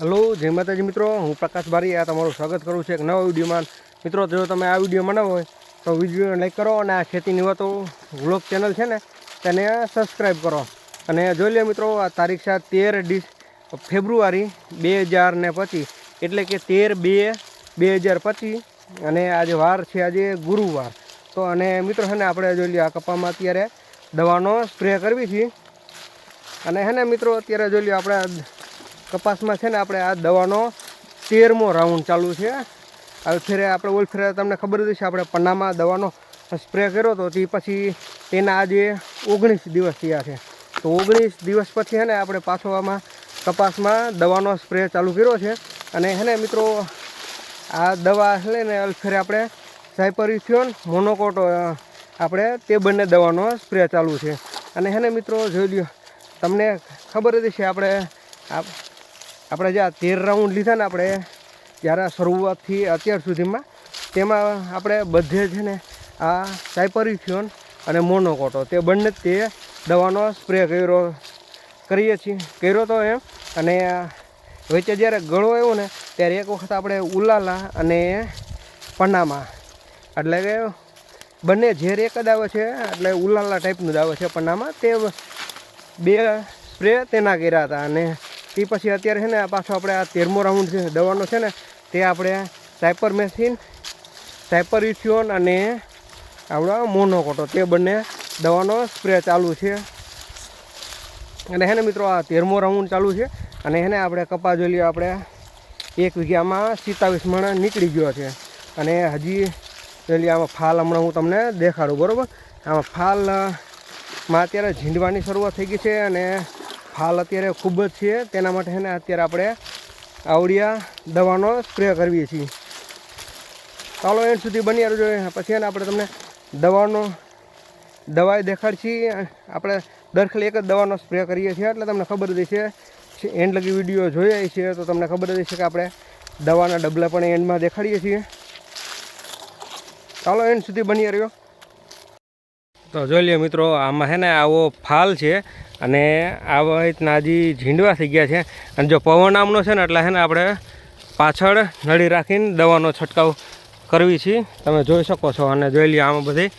Hello, જય માતાજી મિત્રો. હું પ્રકાશ બારી આ તમારું સ્વાગત કરું છું એક નવા વિડીયોમાં. મિત્રો, જો તમે આ વીડિયો બનાવો હોય, તો વીડિયો લાઈક કરો અને આ ખેતીની વાતો વ્લોગ ચેનલ છે ને, તેને સબસ્ક્રાઈબ કરો. અને જોઈ લે મિત્રો, આ તારીખ છે તેર ડિસ ફેબ્રુઆરી બે હજાર ને પચીસ. એટલે કે તેર બે બે હજાર પચીસ અને આજે વાર છે આજે ગુરુવાર. તો અને મિત્રો છે ને, આપણે જોઈ લઈએ આ કપામાં અત્યારે દવાનો સ્પ્રે કરવી છે. અને હે ને મિત્રો, અત્યારે જોઈ લ્યો આપણે કપાસમાં છે ને આપણે આ દવાનો તેરમો રાઉન્ડ ચાલુ છે. હવે ફેરે આપણે ઓલ ફેરે તમને ખબર જ છે આપણે પન્નામાં દવાનો સ્પ્રે કર્યો હતો તે પછી તેના આજે ઓગણીસ દિવસ થયા છે. તો ઓગણીસ દિવસ પછી છે ને આપણે પાછો આમાં કપાસમાં દવાનો સ્પ્રે ચાલુ કર્યો છે. અને હે ને મિત્રો, આ દવા છે ને અલફેરે આપણે સાયપરિથિયોન મોનોકોટ આપણે તે બંને દવાનો સ્પ્રે ચાલુ છે. અને હે ને મિત્રો, જોઈ લ્યો, તમને ખબર જ છે આપણે આપણે જે આ તેર રાઉન્ડ લીધા ને આપણે, જ્યારે શરૂઆતથી અત્યાર સુધીમાં, તેમાં આપણે બધે છે ને આ સાયપરિફ્યોન અને મોનોકોટો, તે બંને તે દવાનો સ્પ્રે કર્યો, કરીએ છીએ. કર્યો તો એમ, અને વચ્ચે જ્યારે ગળો આવ્યો ને, ત્યારે એક વખત આપણે ઉલાલા અને પન્નામાં એટલે કે બંને ઝેર એક જ આવે છે, એટલે ઉલાલા ટાઈપનું જ આવે છે પન્નામાં તે બે સ્પ્રે તેના કર્યા હતા, અને તે પછી અત્યારે છે ને પાછો આપણે આ તેરમો રાઉન્ડ છે દવાનો છે ને, તે આપણે સાયપર મેસિન સાયપર ઇથિયોન અને આપણો મોનોકોટો તે બંને દવાનો સ્પ્રે ચાલુ છે. અને હે ને મિત્રો આ તેરમો રાઉન્ડ ચાલુ છે અને એને આપણે કપા જોઈ લઈએ આપણે, એક વીઘામાં સિત્તાવીસ મણ નીકળી ગયો છે. અને હજી જોઈ આમાં ફાલ હમણાં હું તમને દેખાડું, બરાબર? આમાં ફાલમાં અત્યારે ઝીંડવાની શરૂઆત થઈ ગઈ છે અને ફાલ અત્યારે ખૂબ જ છે. તેના માટે છે ને અત્યારે આપણે આવડિયા દવાનો સ્પ્રે કરીએ છીએ. ચાલો એન્ડ સુધી બની રહેજો પછી એને આપણે તમને દવાનો દવાઈ દેખાડશી. આપણે દરખલ એક જ દવાનો સ્પ્રે કરીએ છીએ. એટલે તમને ખબર જ છે એન્ડ લગી વીડિયો જોઈએ છે, તો તમને ખબર જ છે કે આપણે દવાના ડબલા પણ એન્ડમાં દેખાડીએ છીએ. ચાલો એન્ડ સુધી બની રહ્યો તો જોઈ લ્યો મિત્રો, આમાં છે ને આવો ફાલ છે અને આવા રીતના હજી ઝીંડવા થઈ ગયા છે. અને જો પવન આમનો છે ને એટલે છે ને આપણે પાછળ નળી રાખીને દવાનો છંટકાવ કરવી છે. તમે જોઈ શકો છો અને જોઈ લ્યો આમાં બધી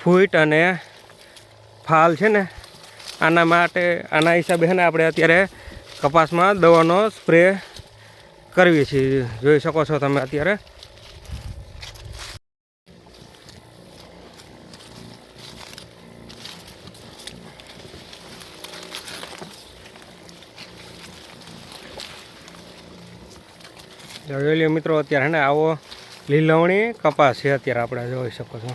ફૂટ અને ફાલ છે ને આના માટે, આના હિસાબે છે ને આપણે અત્યારે કપાસમાં દવાનો સ્પ્રે કરવી છીએ જોઈ શકો છો તમે અત્યારે. જોઈ મિત્રો, અત્યારે ને આવો લીલવણી કપાસ છે અત્યારે આપણે જોઈ શકો છો.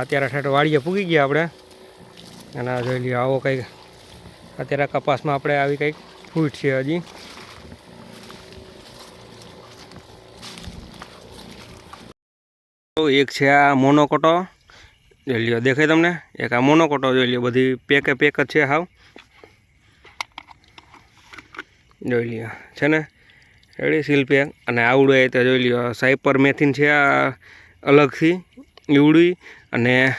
અત્યારે ઠેઠ વાડીએ પૂગી ગયા આપણે. અને જોઈ લ્યો, આવો કંઈક અત્યારે કપાસમાં આપણે આવી કંઈક ફૂટ છે હજી. એક છે આ મોનોકોટો. જોઈ લ્યો, દેખાય તમને? એક આ મોનોકોટો જોઈ લ્યો, બધી પેકે પેક જ છે હાવ. જોઈ લ્યો. છે ને? રેડી સીલ અને આવડું એ તો જોઈ લ્યો સાઈપર મેથીન છે આ અલગથી, ઈવડી. અને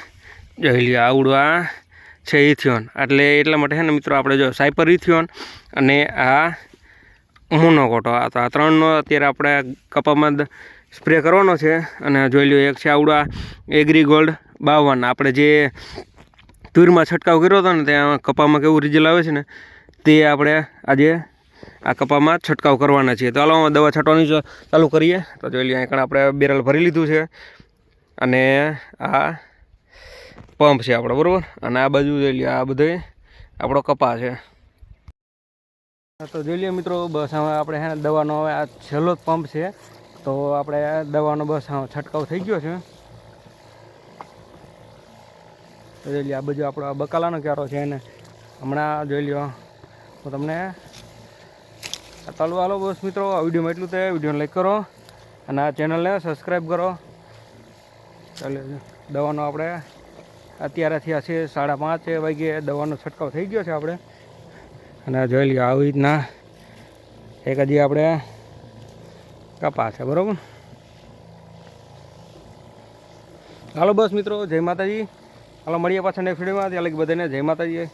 જોઈ લ્યો, આવડું આ છે ઇથિયોન એટલે એટલા માટે છે ને મિત્રો આપણે જો સાઈપર ઇથિયોન અને આ મોનોકોટો આ તો આ ત્રણનો અત્યારે આપણે કપામાં સ્પ્રે કરવાનો છે. અને જોઈ લ્યો, એક છે આવડા એગ્રી ગોલ્ડ બાવન. આપણે જે તુરમાં છંટકાવ કર્યો હતો ને, ત્યાં કપામાં કેવું રિઝલ્ટ આવે છે ને, તે આપણે આજે આ કપામાં છંટકાવ કરવાના છીએ તો ચાલો દવા છાંટવાની ચાલુ કરીએ. તો જોઈ લઈએ અહીં આપણે બેરલ ભરી લીધું છે. અને આ પંપ છે આપણો, બરાબર? અને આ બાજુ જોઈ લઈએ, આ બધે આપણો કપા છે. તો જોઈ લઈએ મિત્રો, બસ હવે આપણે હે દવાનો હવે આ છેલ્લો પંપ છે. તો આપણે દવાનો બસ છંટકાવ થઈ ગયો છે. તો જોઈ લઈએ, આ બાજુ આપણો બકાલાનો ક્યારો છે એને હમણાં જોઈ લ્યો. હું તમને ચાલુ, હાલો બસ મિત્રો, આ વિડીયોમાં એટલું થાય વિડીયોને લાઈક કરો અને આ ચેનલને સબસ્ક્રાઈબ કરો. ચાલો દવાનો આપણે અત્યારેથી આ છે સાડા પાંચ વાગે દવાનો છંટકાવ થઈ ગયો છે આપણે. અને જોઈ લઈએ આવી રીતના એક હજી આપણે કપા છે, બરાબર? હાલો બસ મિત્રો, જય માતાજી. હાલો, મળીએ પાછા નેક્સ્ટ વિડીયોમાં ત્યાં લગી બધાને જય માતાજી.